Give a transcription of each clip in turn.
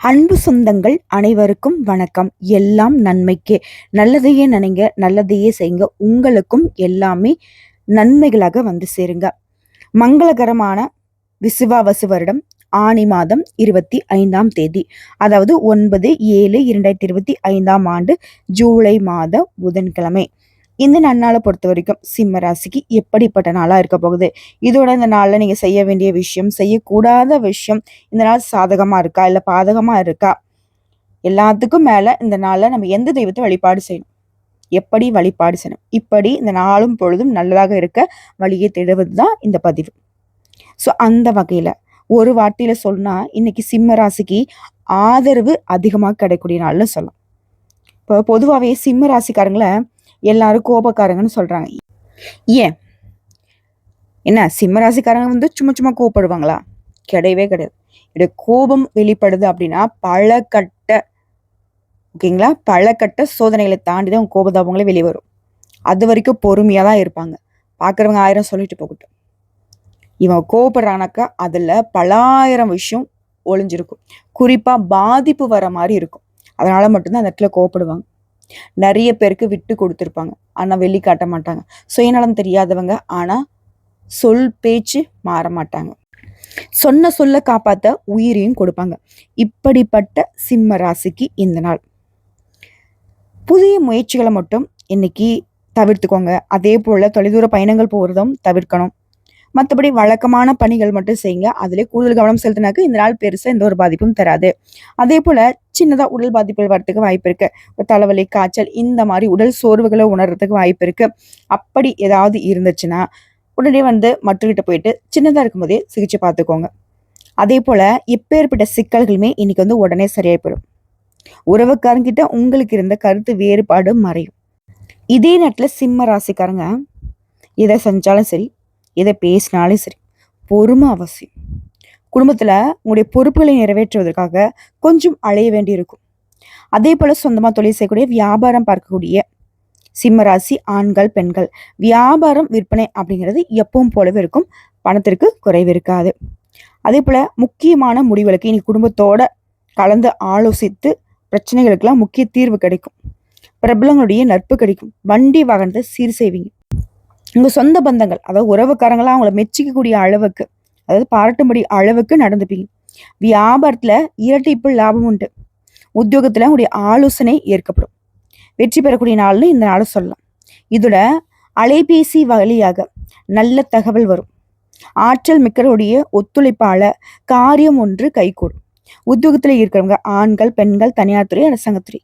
அன்பு சொந்தங்கள் அனைவருக்கும் வணக்கம். எல்லாம் நன்மைக்கே. நல்லதையே நினைங்க நல்லதையே செய்யுங்க. உங்களுக்கும் எல்லாமே நன்மைகளாக வந்து சேருங்க. மங்களகரமான விசுவாவசு வருடம் ஆணி மாதம் இருபத்தி ஐந்தாம் தேதி. அதாவது ஒன்பது ஏழு இரண்டாயிரத்தி இருபத்தி ஐந்தாம் ஆண்டு ஜூலை மாதம் புதன்கிழமை. இந்த நன்னாளை பொறுத்த வரைக்கும் சிம்ம ராசிக்கு எப்படிப்பட்ட நாளாக இருக்க போகுது? இதோட இந்த நாளில் நீங்கள் செய்ய வேண்டிய விஷயம் செய்யக்கூடாத விஷயம் இந்த நாள் சாதகமாக இருக்கா? இல்லை பாதகமாக இருக்கா? எல்லாத்துக்கும் மேலே இந்த நாளில் நம்ம எந்த தெய்வத்தை வழிபாடு செய்யணும்? எப்படி வழிபாடு செய்யணும்? இப்படி இந்த நாளும் பொழுதும் நல்லதாக இருக்க வழியை தேடுவது தான் இந்த பதிவு. ஸோ அந்த வகையில் ஒரு வார்த்தையில் சொன்னால் இன்னைக்கு சிம்ம ராசிக்கு ஆதரவு அதிகமாக கிடைக்கக்கூடிய நாள்னு சொல்லலாம். இப்போ பொதுவாகவே சிம்ம ராசிக்காரங்களை எல்லாரும் கோபக்காரங்கன்னு சொல்றாங்க. ஏன்? என்ன சிம்மராசிக்காரங்க வந்து சும்மா சும்மா கோபப்படுவாங்களா கிடையவே கிடையாது. இப்படி கோபம் வெளிப்படுது அப்படின்னா பல கட்ட ஓகேங்களா? பல கட்ட சோதனைகளை தாண்டி தான் கோபதாபங்களே வெளியே வரும். அது வரைக்கும் பொறுமையாக தான் இருப்பாங்க. பார்க்குறவங்க ஆயிரம் சொல்லிட்டு போகட்டும். இவன் கோபப்படுறானாக்கா அதில் பலாயிரம் விஷயம் ஒளிஞ்சிருக்கும். குறிப்பாக பாதிப்பு வர மாதிரி இருக்கும். அதனால மட்டும்தான் அந்த இடத்துல கோவப்படுவாங்க. நிறைய பேருக்கு விட்டு கொடுத்துருப்பாங்க. ஆனால் வெளி காட்ட மாட்டாங்க. சுயநலம் தெரியாதவங்க. ஆனால் சொல் பேச்சு மாற மாட்டாங்க. சொன்ன சொல்ல காப்பாத்த உயிரையும் கொடுப்பாங்க. இப்படிப்பட்ட சிம்ம ராசிக்கு இந்த நாள். புதிய முயற்சிகளை மட்டும் இன்னைக்கு தவிர்த்துக்கோங்க. அதே போல தொலைதூர பயணங்கள் போகிறதும் தவிர்க்கணும். மற்றபடி வழக்கமான பணிகள் மட்டும் செய்யுங்க. அதிலே கூடுதல் கவனம் செலுத்தினாக்க இந்த நாள் பெருசாக எந்த ஒரு பாதிப்பும் தராது. அதே போல் சின்னதாக உடல் பாதிப்புகள் வரத்துக்கு வாய்ப்பு இருக்கு. தலைவலி காய்ச்சல் இந்த மாதிரி உடல் சோர்வுகளை உணர்றதுக்கு வாய்ப்பு இருக்கு. அப்படி ஏதாவது இருந்துச்சுன்னா உடனே வந்து மற்றவர்கிட்ட போயிட்டு சின்னதாக இருக்கும்போதே சிகிச்சை பார்த்துக்கோங்க. அதே போல் எப்பேற்பட்ட சிக்கல்களுமே இன்னைக்கு வந்து உடனே சரியாய் போயிடும் உறவுக்காரங்கிட்ட உங்களுக்கு இருந்த கருத்து வேறுபாடு மறையும். இதே நேரத்தில் சிம்ம ராசிக்காரங்க எதை செஞ்சாலும் சரி எதை பேசினாலே சரி பொறுமை அவசியம். குடும்பத்தில் உங்களுடைய பொறுப்புகளை நிறைவேற்றுவதற்காக கொஞ்சம் அலைய வேண்டி இருக்கும் அதே போல் சொந்தமாக தொழில் செய்யக்கூடிய வியாபாரம் பார்க்கக்கூடிய சிம்மராசி ஆண்கள் பெண்கள் வியாபாரம் விற்பனை அப்படிங்கிறது எப்பவும் போலவே இருக்கும். பணத்திற்கு குறைவு இருக்காது. அதே போல் முக்கியமான முடிவுகளுக்கு இனி குடும்பத்தோட கலந்து ஆலோசித்து பிரச்சனைகளுக்கெல்லாம் முக்கிய தீர்வு கிடைக்கும். பிரபலங்களுடைய நட்பு கிடைக்கும். வண்டி வாகனத்தை சீர் செய்வீங்க. உங்கள் சொந்த பந்தங்கள் அதாவது உறவுக்காரங்களாம் அவங்கள மெச்சிக்கக்கூடிய அளவுக்கு அதாவது பாராட்டும்படி அளவுக்கு நடந்துப்பீங்க. வியாபாரத்தில் இரட்டிப்பு லாபம் உண்டு. உத்தியோகத்தில் உங்களுடைய ஆலோசனை ஏற்கப்படும். வெற்றி பெறக்கூடிய நாள்னு இந்த நாளை சொல்லலாம். இதோட அலைபேசி வழியாக நல்ல தகவல் வரும். ஆற்றல் மிக்கருடைய ஒத்துழைப்பால காரியம் ஒன்று கைகூடும். உத்தியோகத்தில் இருக்கிறவங்க ஆண்கள் பெண்கள் தனியார் துறை அரசாங்கத்துறை.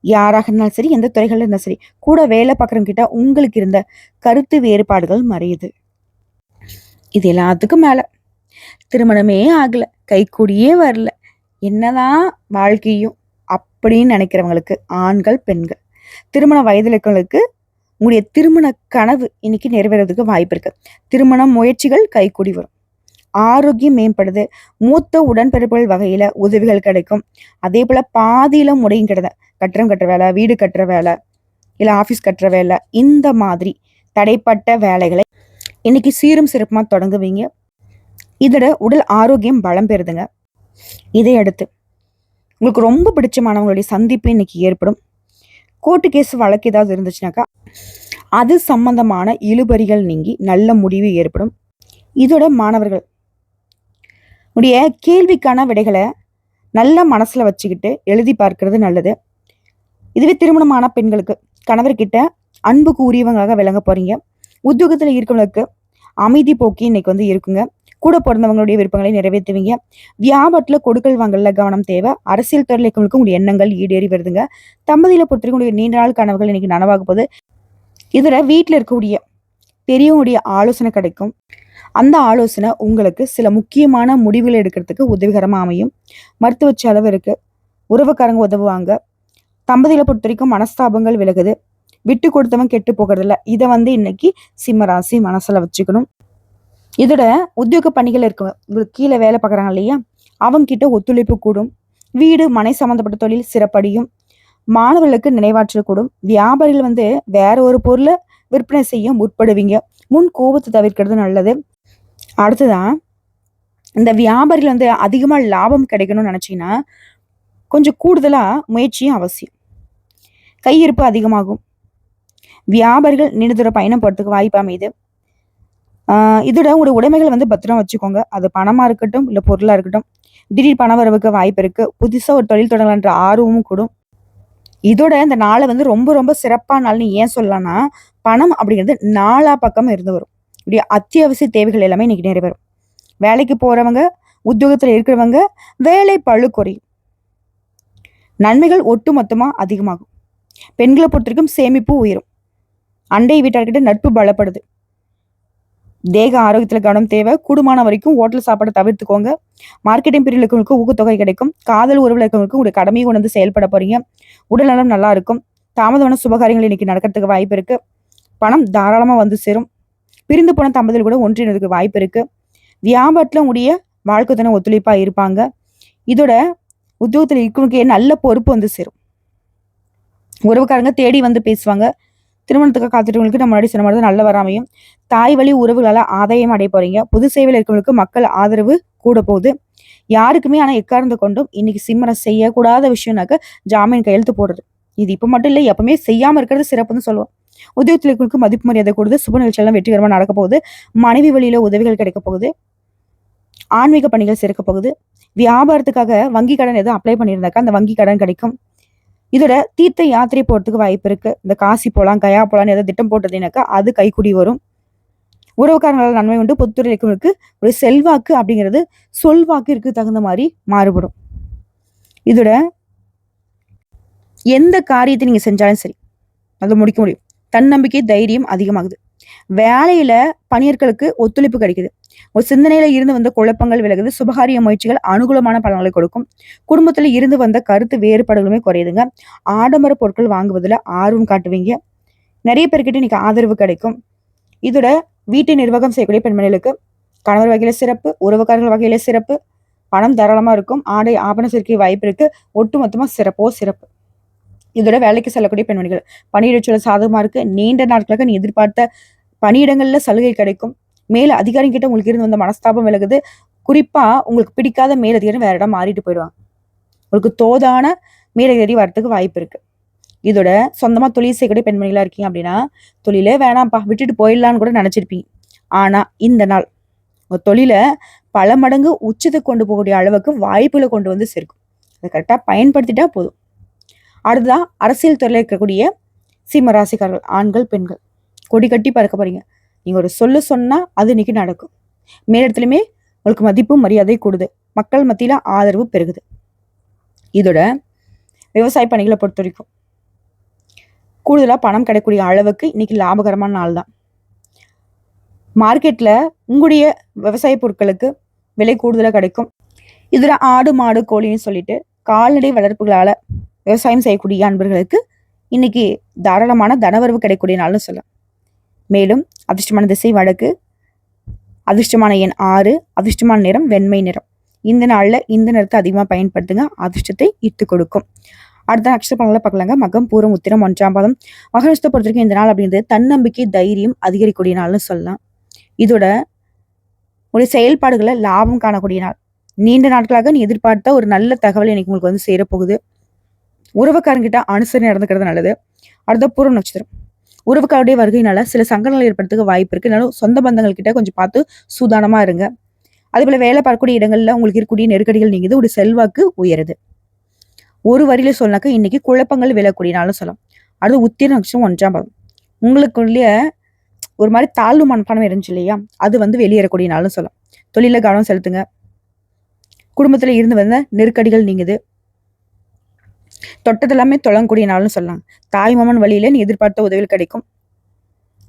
யாராக இருந்தாலும் சரி எந்த துறைகளில் இருந்தாலும் சரி கூட வேலை பார்க்குறவங்க கிட்ட உங்களுக்கு இருந்த கருத்து வேறுபாடுகள் மறையுது. இது எல்லாத்துக்கும் மேலே. திருமணமே ஆகலை கைக்கூடியே வரல. என்னதான் வாழ்க்கையும் அப்படின்னு நினைக்கிறவங்களுக்கு ஆண்கள் பெண்கள் திருமண வயதில் உங்களுடைய திருமண கனவு இன்னைக்கு நிறைவேறதுக்கு வாய்ப்பு இருக்கு. திருமண முயற்சிகள் கைக்கூடி வரும். ஆரோக்கியம் மேம்படுது. மூத்த உடன்பிறப்புகள் வகையில உதவிகள் கிடைக்கும். அதே போல பாதியில முடையும் கிடந்த கட்டுறம் கட்டுற வேலை வீடு கட்டுற வேலை இல்லை ஆஃபீஸ் கட்டுற வேலை இந்த மாதிரி தடைப்பட்ட வேலைகளை இன்னைக்கு சீரும் சிறப்புமா தொடங்குவீங்க. இதோட உடல் ஆரோக்கியம் பலம் பெறுதுங்க. இதை அடுத்து உங்களுக்கு ரொம்ப பிடிச்சமானவங்களுடைய சந்திப்பு இன்னைக்கு ஏற்படும். கோர்ட்டு கேஸ் வழக்கு ஏதாவது இருந்துச்சுனாக்கா அது சம்பந்தமான இழுபறிகள் நீங்கி நல்ல முடிவு ஏற்படும். இதோட மாணவர்கள் உடைய கேள்விக்கான விடைகளை நல்ல மனசில் வச்சுக்கிட்டு எழுதி பார்க்கறது நல்லது. இதுவே திருமணமான பெண்களுக்கு கணவர்கிட்ட அன்புக்கு உரியவங்களாக விளங்க போகிறீங்க உத்தியோகத்தில் இருக்கவங்களுக்கு அமைதி போக்கி இன்னைக்கு வந்து இருக்குங்க. கூட பிறந்தவங்களுடைய விருப்பங்களை நிறைவேற்றுவீங்க. வியாபாரத்தில் கொடுக்கல் வாங்கல கவனம் தேவை. அரசியல் துறையில் இருக்கவங்களுக்கு உங்களுடைய எண்ணங்கள் ஈடேறி வருதுங்க. தம்பதியில் பொறுத்தவரைக்கும் நீண்ட நாள் கனவுகள் இன்னைக்கு நனவாக போகுது. இதில் வீட்டில் இருக்கக்கூடிய பெரியவங்களுடைய ஆலோசனை கிடைக்கும். அந்த ஆலோசனை உங்களுக்கு சில முக்கியமான முடிவுகள் எடுக்கிறதுக்கு உதவிகரமாக அமையும். மருத்துவ செலவு இருக்குது உறவுக்காரங்க உதவுவாங்க. தம்பதியில் பொறுத்த வரைக்கும் மனஸ்தாபங்கள் விலகுது. விட்டு கொடுத்தவன் கெட்டு போகிறதில்ல. இதை வந்து இன்னைக்கு சிம்மராசி மனசில் வச்சுக்கணும். இதோட உத்தியோக பணிகள் இருக்கு கீழே வேலை பார்க்குறாங்க இல்லையா? அவங்க கிட்ட ஒத்துழைப்பு கூடும். வீடு மனை சம்மந்தப்பட்ட தொழில் சிறப்படியும். மாணவர்களுக்கு நினைவாற்றல் கூடும். வியாபாரிகள் வந்து வேற ஒரு பொருளை விற்பனை செய்ய முற்படுவீங்க. முன் கோபத்தை தவிர்க்கிறது நல்லது. அடுத்ததான் இந்த வியாபாரிகள் வந்து அதிகமாக லாபம் கிடைக்கணும்னு நினச்சிங்கன்னா கொஞ்சம் கூடுதலாக முயற்சியும் அவசியம். கையிருப்பு அதிகமாகும். வியாபாரிகள் நீண்ட தூர பயணம் போகிறதுக்கு வாய்ப்பு அமையுது. இதோட உங்களுடைய உடைமைகள் வந்து பத்திரம் வச்சுக்கோங்க. அது பணமாக இருக்கட்டும் இல்லை பொருளாக இருக்கட்டும். திடீர் பண வரவுக்கு வாய்ப்பு இருக்குது புதுசாக ஒரு தொழில் தொடங்கலான்ற ஆர்வமும் கூடும். இதோட இந்த நாளை வந்து ரொம்ப ரொம்ப சிறப்பான நாள்னு ஏன் சொல்லலாம்னா பணம் அப்படிங்கிறது நாலா பக்கம் இருந்து வரும். இப்படி அத்தியாவசிய தேவைகள் எல்லாமே இன்னைக்கு நிறைவேறும். வேலைக்கு போறவங்க உத்தியோகத்தில் இருக்கிறவங்க வேலை பழு குறையும் நன்மைகள் ஒட்டு மொத்தமாக அதிகமாகும். பெண்களை பொறுத்த வரைக்கும் சேமிப்பு உயரும். அண்டை வீட்டார்கிட்ட நட்பு பலப்படுது. தேக ஆரோக்கியத்தில் கவனம் தேவை. கூடுமான வரைக்கும் ஹோட்டல் சாப்பாடை தவிர்த்துக்கோங்க. மார்க்கெட்டிங் பிரிவில் இருக்கவங்களுக்கு ஊக்கத்தொகை கிடைக்கும். காதல் உறவில் இருக்கவங்களுக்கு உங்களுடைய கடமையை உணர்ந்து செயல்பட போறீங்க. உடல் நலம் நல்லா இருக்கும். தாமதமான சுபகாரியங்கள் இன்னைக்கு நடக்கிறதுக்கு வாய்ப்பு இருக்கு. பணம் தாராளமாக வந்து சேரும். பிரிந்து போன தம்பதியில் கூட ஒன்றினதுக்கு வாய்ப்பு இருக்கு. வியாபாரத்தில் உடைய வாழ்க்கை தினம் ஒத்துழைப்பா இருப்பாங்க. இதோட உத்தியோகத்தில் இருக்கவங்களுக்கு நல்ல பொறுப்பு வந்து சேரும். உறவுக்காரங்க தேடி வந்து பேசுவாங்க. திருமணத்துக்கு காத்துட்டவங்களுக்கு நம்ம முன்னாடி சொன்ன மாதிரி நல்ல வராமையும் தாய் வழி உறவுகளால் ஆதாயம் அடைய போறீங்க. புது சேவையில் இருக்கவங்களுக்கு மக்கள் ஆதரவு கூட போகுது. யாருக்குமே ஆனால் எக்காரந்து கொண்டும் இன்னைக்கு சிம்மரம் செய்யக்கூடாத விஷயம்னாக்க ஜாமீன் கையெழுத்து போடுறது. இது இப்போ மட்டும் இல்லை எப்பவுமே செய்யாமல் இருக்கிறது சிறப்புன்னு சொல்லுவோம். உத்தியோகத்தில் மதிப்பு மரியாதை கொடுத்து சுப நிகழ்ச்சியெல்லாம் வெற்றிகரமாக நடக்க போகுது. மனைவி வழியில உதவிகள் கிடைக்க போகுது. ஆன்மீக பணிகள் சேர்க்க போகுது. வியாபாரத்துக்காக வங்கி கடன் எதுவும் அப்ளை பண்ணியிருந்தாக்கா அந்த வங்கி கடன் கிடைக்கும். இதோட தீர்த்த யாத்திரை போறதுக்கு வாய்ப்பு இருக்கு. இந்த காசி போலாம் கயா போலான்னு ஏதாவது திட்டம் போட்டதுனாக்கா அது கைக்குடி வரும். உறவுக்காரங்களால் நன்மை உண்டு பொதுத்துறை இருக்கவங்களுக்கு ஒரு செல்வாக்கு அப்படிங்கிறது சொல்வாக்கு இருக்கு தகுந்த மாதிரி மாறுபடும். இதோட எந்த காரியத்தை நீங்க செஞ்சாலும் சரி அதை முடிக்க முடியும். தன்னம்பிக்கை தைரியம் அதிகமாகுது. வேலையில பணியர்களுக்கு ஒத்துழைப்பு கிடைக்குது. ஒரு சிந்தனையில இருந்து வந்த குழப்பங்கள் விலகுது. சுபகாரிய முயற்சிகள் அனுகூலமான பலன்களை கொடுக்கும். குடும்பத்துல இருந்து வந்த கருத்து வேறுபாடுகளுமே குறையுதுங்க. ஆடம்பர பொருட்கள் வாங்குவதில் ஆர்வம் காட்டுவீங்க. நிறைய பேர்கிட்ட இன்னைக்கு ஆதரவு கிடைக்கும். இதோட வீட்டை நிர்வாகம் செய்யக்கூடிய பெண்மணிகளுக்கு கணவர் வகையில சிறப்பு உறவுக்காரர்கள் வகையில சிறப்பு பணம் தாராளமா இருக்கும். ஆடை ஆபண சேர்க்கை வாய்ப்பு இருக்கு. ஒட்டுமொத்தமா சிறப்போ சிறப்பு. இதோட வேலைக்கு செல்லக்கூடிய பெண்மணிகள். பணியிடச்சூழல் சாதகமாக இருக்கு. நீண்ட நாட்களாக நீ எதிர்பார்த்த பணியிடங்களில் சலுகை கிடைக்கும். மேல அதிகாரி கிட்ட உங்களுக்கு இருந்து வந்த மனஸ்தாபம் விலகுது. குறிப்பா உங்களுக்கு பிடிக்காத மேலதிகாரி வேற இடம் மாறிட்டு போயிடுவாங்க. உங்களுக்கு தோதான மேலதிகாரி வரத்துக்கு வாய்ப்பு இருக்கு. இதோட சொந்தமா தொழில் செய்யக்கூடிய பெண்மணிகளா இருக்கீங்க அப்படின்னா தொழிலே வேணாம்ப்பா. விட்டுட்டு போயிடலான்னு கூட நினைச்சிருப்பீங்க. ஆனா இந்த நாள் உங்க தொழிலை பல மடங்கு உச்சத்துக்கு கொண்டு போகக்கூடிய அளவுக்கு வாய்ப்புகளை கொண்டு வந்து சேர்க்கும். அதை கரெக்டா பயன்படுத்திட்டா போதும். அடுத்ததான் அரசியல் துறையில் இருக்கக்கூடிய சீம ராசிக்காரர்கள் ஆண்கள் பெண்கள். கொடி கட்டி பறக்க போறீங்க. நீங்கள் ஒரு சொல்லு சொன்னால் அது இன்னைக்கு நடக்கும். மேலிடத்துலையுமே உங்களுக்கு மதிப்பு மரியாதை கூடுது. மக்கள் மத்தியில் ஆதரவு பெருகுது. இதோட விவசாய பணிகளை பொறுத்த வரைக்கும் கூடுதலாக பணம் கிடைக்கக்கூடிய அளவுக்கு இன்னைக்கு லாபகரமான நாள் தான். மார்க்கெட்டில் உங்களுடைய விவசாய பொருட்களுக்கு விலை கூடுதலாக கிடைக்கும். இதில் ஆடு மாடு கோழின்னு சொல்லிட்டு கால்நடை வளர்ப்புகளால் விவசாயம் செய்யக்கூடிய அன்பர்களுக்கு இன்னைக்கு தாராளமான தனவரவு கிடைக்கக்கூடிய நாள்னு சொல்லலாம். மேலும் அதிர்ஷ்டமான திசை வடக்கு அதிர்ஷ்டமான எண் ஆறு அதிர்ஷ்டமான நிறம் வெண்மை நிறம். இந்த நாளில் இந்த நிறத்தை அதிகமாக பயன்படுத்துங்க. அதிர்ஷ்டத்தை ஈர்த்து கொடுக்கும். அடுத்த நட்சத்திர பலன்களை பார்க்கலாங்க. மகம் பூரம் உத்திரம் ஒன்றாம் பாதம். மகரஷ்டத்தை பொறுத்த வரைக்கும் இந்த நாள் அப்படின்றது தன்னம்பிக்கை தைரியம் அதிகரிக்கக்கூடிய நாள்னு சொல்லலாம். இதோட ஒரு செயல்பாடுகளை லாபம் காணக்கூடிய நாள். நீண்ட நாட்களாக நீ எதிர்பார்த்த ஒரு நல்ல தகவல் எனக்கு உங்களுக்கு வந்து சேரப்போகுது. உறவுக்காரங்கிட்ட அனுசரி நடந்துக்கிறது நல்லது. அடுத்த பூர்வ நட்சத்திரம். உறவுக்காருடைய வருகையினால சில சங்கடங்கள் ஏற்படுறதுக்கு வாய்ப்பு இருக்கு. இருந்தாலும் சொந்த பந்தங்கள் கிட்ட கொஞ்சம் பார்த்து சூதானமா இருங்க. அதே போல வேலை பார்க்கக்கூடிய இடங்கள்ல உங்களுக்கு இருக்கக்கூடிய நெருக்கடிகள் நீங்குது. ஒரு செல்வாக்கு உயருது. ஒரு வரியில சொன்னாக்க இன்னைக்கு குழப்பங்கள் விழக்கூடியனாலும் சொல்லலாம். அடுத்து உத்திர நட்சத்திரம் ஒன்றாம் பாதம் உங்களுக்குள்ளே ஒரு மாதிரி தாழ்வு மனப்பானம் இருந்துச்சு இல்லையா? அது வந்து வெளியேறக்கூடிய நாளும் சொல்லலாம். தொழில கவனம் செலுத்துங்க. குடும்பத்துல இருந்து வந்த நெருக்கடிகள் நீங்குது. தொட்டது எல்லாமே தொழக்கூடிய நாள்னு சொல்லலாம் தாய் மாமன் வழியில நீ எதிர்பார்த்த உதவிகள் கிடைக்கும்.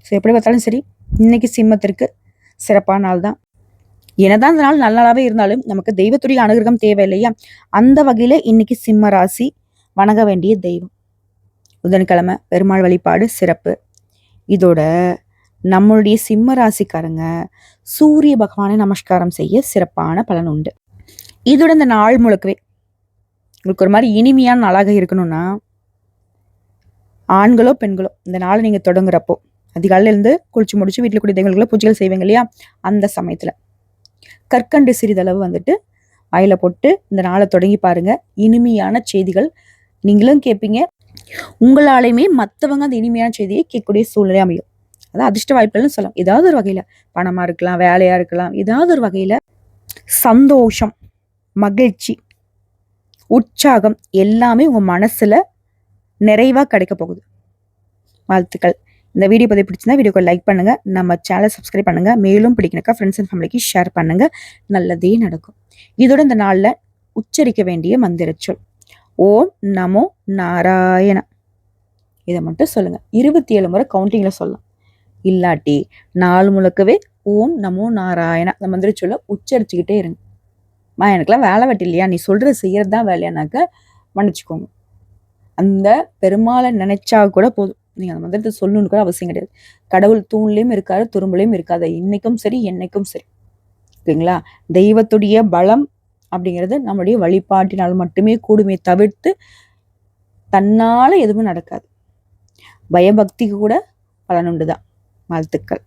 ஸோ எப்படி பார்த்தாலும் சரி இன்னைக்கு சிம்மத்திற்கு சிறப்பான நாள் தான். என்னதான் இந்த நாள் நல்ல இருந்தாலும் நமக்கு தெய்வத்துடைய அனுகிரகம் தேவை இல்லையா அந்த வகையில இன்னைக்கு சிம்ம ராசி வணங்க வேண்டிய தெய்வம். புதன்கிழமை பெருமாள் வழிபாடு சிறப்பு. இதோட நம்மளுடைய சிம்ம ராசிக்காரங்க சூரிய பகவானை நமஸ்காரம் செய்ய சிறப்பான பலன் உண்டு. இதோட இந்த நாள் முழுக்கவே உங்களுக்கு ஒரு மாதிரி இனிமையான நாளாக இருக்கணும்னா ஆண்களோ பெண்களோ இந்த நாளை நீங்கள் தொடங்குறப்போ அதிகாலையிலேருந்து குளிச்சு முடிச்சு வீட்டில் கூடிய தெய்வங்களுக்குள்ள பூஜைகள் செய்வீங்க இல்லையா? அந்த சமயத்தில். கற்கண்டு சிறிதளவு வந்துட்டு வாயில போட்டு இந்த நாளை தொடங்கி பாருங்க. இனிமையான செய்திகள் நீங்களும் கேட்பீங்க உங்களாலையுமே மற்றவங்க அந்த இனிமையான செய்தியை கேட்கக்கூடிய சூழ்நிலை அமையும். அதான் அதிர்ஷ்ட வாய்ப்புகள்னு சொல்லலாம். ஏதாவது ஒரு வகையில் பணமாக இருக்கலாம் வேலையாக இருக்கலாம் ஏதாவது ஒரு வகையில் சந்தோஷம் மகிழ்ச்சி உற்சாகம் எல்லாமே உங்கள் மனசில் நிறைவாக கிடைக்க போகுது. வாழ்த்துக்கள். இந்த வீடியோ பற்றி பிடிச்சிருந்தா வீடியோக்கு லைக் பண்ணுங்கள் நம்ம சேனலை சப்ஸ்கிரைப் பண்ணுங்கள் மேலும் பிடிக்கணுக்கா ஃப்ரெண்ட்ஸ் அண்ட் ஃபேமிலிக்கு ஷேர் பண்ணுங்கள் நல்லதே நடக்கும். இதோட இந்த நாளில் உச்சரிக்க வேண்டிய மந்திரச்சொல் ஓம் நமோ நாராயண. இதை மட்டும் சொல்லுங்கள் இருபத்தி ஏழு முறை கவுண்டிங்கில் சொல்லலாம். இல்லாட்டி நாள் முழுக்கவே ஓம் நமோ நாராயண. அந்த மந்திர உச்சரிச்சுக்கிட்டே இருங்க. மா எனக்குலாம் வேலை வெட்டி இல்லையா? நீ சொல்கிற செய்கிறது தான் வேலையானாக்க மன்னிச்சுக்கோங்க. அந்த பெருமாளை நினைச்சா கூட போதும். நீங்கள் அந்த மந்திரத்தை சொல்லணும்னு கூட அவசியம் கிடையாது. கடவுள் தூண்லேயும் இருக்காரு துரும்புலையும் இருக்காது இன்னைக்கும் சரி என்னைக்கும் சரி. ஓகேங்களா? தெய்வத்துடைய பலம் அப்படிங்கிறது நம்மளுடைய வழிபாட்டினால் மட்டுமே கூடுமே தவிர்த்து தன்னால் எதுவும் நடக்காது. பயபக்திக்கு கூட பலனுண்டு தான் வாழ்த்துக்கள்.